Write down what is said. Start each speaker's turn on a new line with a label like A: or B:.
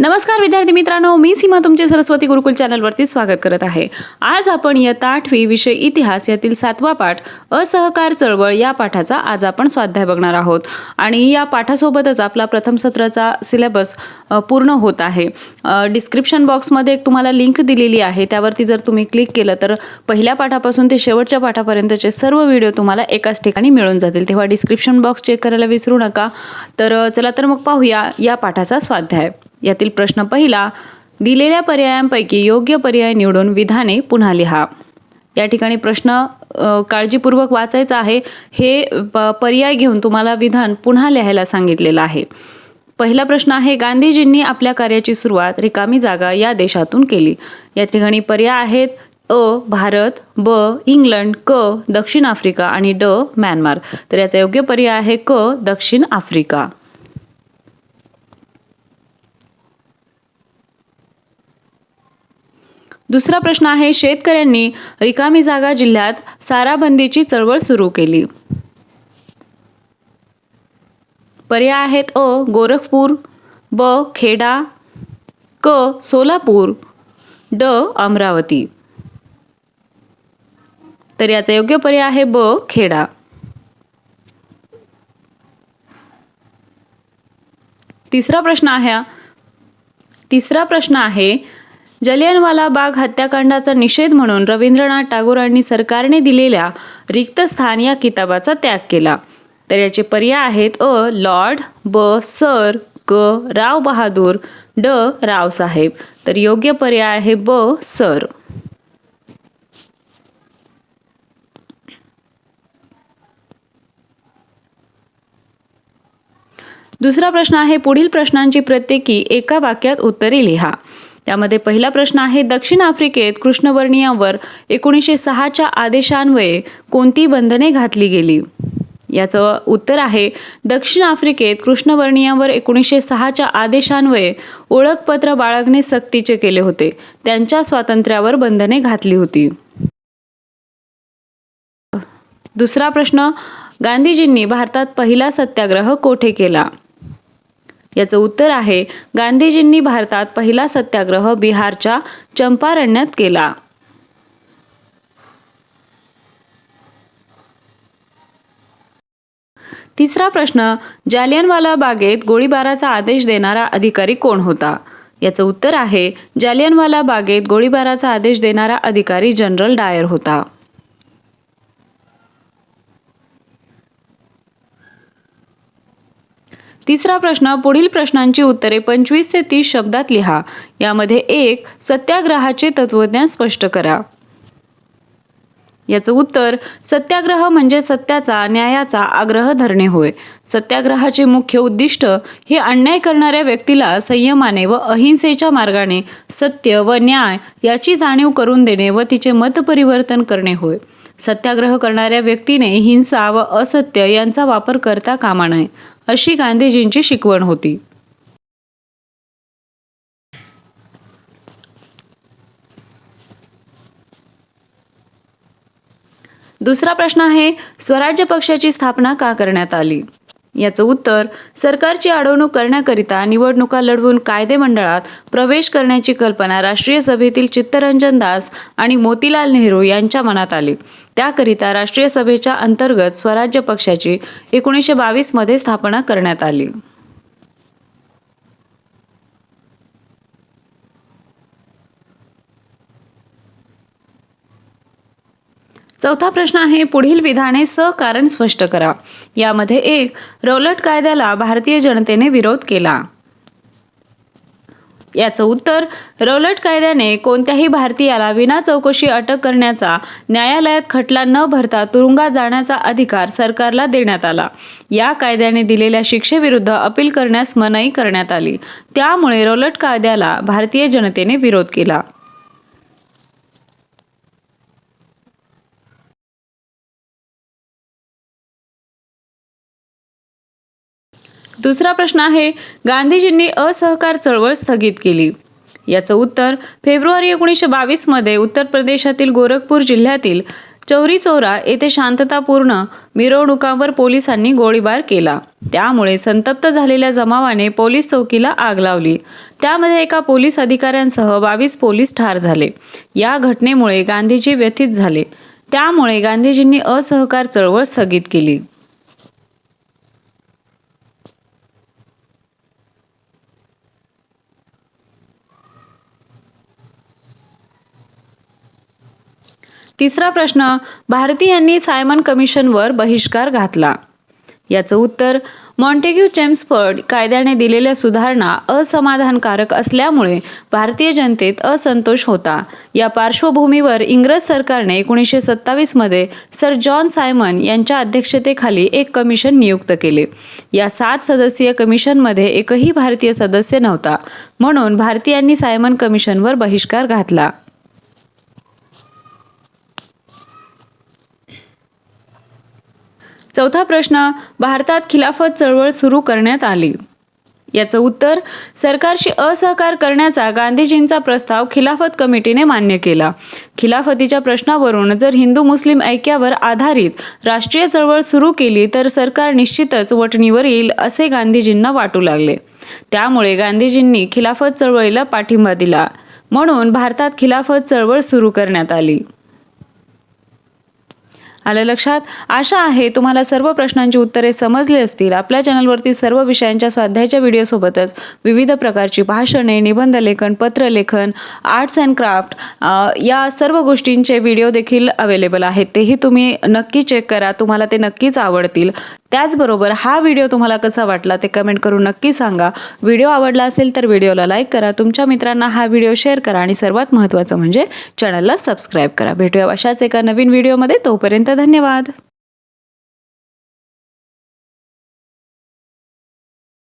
A: नमस्कार विद्यार्थी मित्रांनो. मी सीमा तुमचे सरस्वती गुरुकुल चॅनलवरती स्वागत करत आहे. आज आपण इयत्ता आठवी विषय इतिहास यातील सातवा पाठ असहकार चळवळ या पाठाचा आज आपण स्वाध्याय बघणार आहोत. आणि या पाठासोबतच आपला प्रथम सत्राचा सिलेबस पूर्ण होत आहे. डिस्क्रिप्शन बॉक्समध्ये एक तुम्हाला लिंक दिलेली आहे. त्यावरती जर तुम्ही क्लिक केलं तर पहिल्या पाठापासून ते शेवटच्या पाठापर्यंतचे सर्व व्हिडिओ तुम्हाला एकाच ठिकाणी मिळून जातील. तेव्हा डिस्क्रिप्शन बॉक्स चेक करायला विसरू नका. तर चला तर मग पाहूया या पाठाचा स्वाध्याय. यातील प्रश्न पहिला दिलेल्या पर्यायांपैकी योग्य पर्याय निवडून विधाने पुन्हा लिहा. या ठिकाणी प्रश्न काळजीपूर्वक वाचायचा आहे. हे प- पर्याय घेऊन तुम्हाला विधान पुन्हा लिहायला सांगितलेलं आहे. पहिला प्रश्न आहे गांधीजींनी आपल्या कार्याची सुरुवात रिकामी जागा या देशातून केली. या ठिकाणी पर्याय आहेत अ भारत ब इंग्लंड क दक्षिण आफ्रिका आणि ड म्यानमार. तर याचा योग्य पर्याय आहे क दक्षिण आफ्रिका. दुसरा प्रश्न आहे शेतकऱ्यांनी रिकामी जागा जिल्ह्यात साराबंदीची चळवळ सुरू केली. पर्याय आहेत अ गोरखपूर ब खेडा क सोलापूर ड अमरावती. तर याचा योग्य पर्याय आहे ब खेडा. तिसरा प्रश्न आहे तिसरा प्रश्न आहे जलियनवाला बाग हत्याकांडाचा निषेध म्हणून रवींद्रनाथ टागोरांनी सरकारने दिलेल्या रिक्त स्थान या किताबाचा त्याग केला. तर याचे पर्याय आहेत अ लॉर्ड ब सर क राव बहादूर ड रावसाहेब तर योग्य पर्याय आहे ब सर. दुसरा प्रश्न आहे पुढील प्रश्नांची प्रत्येकी एका वाक्यात उत्तरे लिहा. त्यामध्ये पहिला प्रश्न आहे दक्षिण आफ्रिकेत कृष्णवर्णियांवर एकोणीसशे सहाच्या आदेशान्वये कोणती बंधने घातली गेली? याचं उत्तर आहे दक्षिण आफ्रिकेत कृष्णवर्णीयांवर एकोणीसशे सहाच्या आदेशान्वये ओळखपत्र बाळगणे सक्तीचे केले होते. त्यांच्या स्वातंत्र्यावर बंधने घातली होती. दुसरा प्रश्न गांधीजींनी भारतात पहिला सत्याग्रह कोठे केला? याचं उत्तर आहे गांधीजींनी भारतात पहिला सत्याग्रह बिहारच्या चंपारण्यात केला. तिसरा प्रश्न जालियनवाला बागेत गोळीबाराचा आदेश देणारा अधिकारी कोण होता? याचं उत्तर आहे जालियनवाला बागेत गोळीबाराचा आदेश देणारा अधिकारी जनरल डायर होता. तिसरा प्रश्न पुढील प्रश्नांची उत्तरे पंचवीस ते तीस शब्दात लिहा. यामध्ये एक सत्याग्रहाचे तत्वज्ञान स्पष्ट करा. याचं उत्तर सत्याग्रह म्हणजे सत्याचा न्यायाचा आग्रह धरणे होय. सत्याग्रहाचे मुख्य उद्दिष्ट हे अन्याय करणाऱ्या व्यक्तीला संयमाने व अहिंसेच्या मार्गाने सत्य व न्याय याची जाणीव करून देणे व तिचे मतपरिवर्तन करणे होय. सत्याग्रह करणाऱ्या व्यक्तीने हिंसा व असत्य यांचा वापर करता कामा नये अशी गांधीजींची शिकवण होती. दुसरा प्रश्न आहे स्वराज्य पक्षाची स्थापना का करण्यात आली? याचं उत्तर सरकारची अडवणूक करण्याकरिता निवडणुका लढवून कायदे मंडळात प्रवेश करण्याची कल्पना राष्ट्रीय सभेतील चित्तरंजन दास आणि मोतीलाल नेहरू यांच्या मनात आली. त्याकरिता राष्ट्रीय सभेच्या अंतर्गत स्वराज्य पक्षाची एकोणीसशे बावीसमध्ये स्थापना करण्यात आली. चौथा प्रश्न आहे पुढील विधाने कारण स्पष्ट करा. यामध्ये एक रौलट कायद्याला भारतीय जनतेने विरोध केला. याचं उत्तर रौलट कायद्याने कोणत्याही भारतीयाला विना चौकशी अटक करण्याचा न्यायालयात खटला न भरता तुरुंगात जाण्याचा अधिकार सरकारला देण्यात आला. या कायद्याने दिलेल्या शिक्षेविरुद्ध अपील करण्यास मनाई करण्यात आली. त्यामुळे रौलट कायद्याला भारतीय जनतेने विरोध केला. दुसरा प्रश्न आहे गांधीजींनी असहकार चळवळ स्थगित केली. याचं उत्तर फेब्रुवारी एकोणीसशे बावीसमध्ये उत्तर प्रदेशातील गोरखपूर जिल्ह्यातील चौरी चौरा येथे शांततापूर्ण मिरवणुकांवर पोलिसांनी गोळीबार केला. त्यामुळे संतप्त झालेल्या जमावाने पोलीस चौकीला आग लावली. त्यामध्ये एका पोलीस अधिकाऱ्यांसह बावीस पोलीस ठार झाले. या घटनेमुळे गांधीजी व्यथित झाले. त्यामुळे गांधीजींनी असहकार चळवळ स्थगित केली. तिसरा प्रश्न भारतीयांनी सायमन कमिशनवर बहिष्कार घातला. याचं उत्तर मॉन्टेग्यू चेम्सफर्ड कायद्याने दिलेल्या सुधारणा असमाधानकारक असल्यामुळे भारतीय जनतेत असंतोष होता. या पार्श्वभूमीवर इंग्रज सरकारने एकोणीसशे सत्तावीसमध्ये सर जॉन सायमन यांच्या अध्यक्षतेखाली एक कमिशन नियुक्त केले. या सात सदस्यीय कमिशनमध्ये एकही भारतीय सदस्य नव्हता. म्हणून भारतीयांनी सायमन कमिशनवर बहिष्कार घातला. चौथा प्रश्न भारतात खिलाफत चळवळ सुरू करण्यात आली. याचं उत्तर सरकारशी असहकार करण्याचा गांधीजींचा प्रस्ताव खिलाफत कमिटीने मान्य केला. खिलाफतीच्या प्रश्नावरून जर हिंदू मुस्लिम ऐक्यावर आधारित राष्ट्रीय चळवळ सुरू केली तर सरकार निश्चितच वटणीवर येईल असे गांधीजींना वाटू लागले. त्यामुळे गांधीजींनी खिलाफत चळवळीला पाठिंबा दिला. म्हणून भारतात खिलाफत चळवळ सुरू करण्यात आली. आलं लक्षात? आशा आहे तुम्हाला सर्व प्रश्नांची उत्तरे समजली असतील. आपल्या चॅनलवरती सर्व विषयांच्या स्वाध्यायाच्या व्हिडिओसोबतच विविध प्रकारची भाषणे निबंध लेखन पत्रलेखन आर्ट्स अँड क्राफ्ट या सर्व गोष्टींचे व्हिडिओ देखील अवेलेबल आहेत. तेही तुम्ही नक्की चेक करा. तुम्हाला ते नक्कीच आवडतील. त्याचबरोबर हा व्हिडिओ तुम्हाला कसा वाटला ते कमेंट करून नक्की सांगा. व्हिडिओ आवडला असेल तर व्हिडिओला लाईक करा. तुमच्या मित्रांना हा व्हिडिओ शेअर करा आणि सर्वात महत्त्वाचं म्हणजे चॅनलला सबस्क्राईब करा. भेटूया अशाच एका नवीन व्हिडिओमध्ये तोपर्यंत धन्यवाद.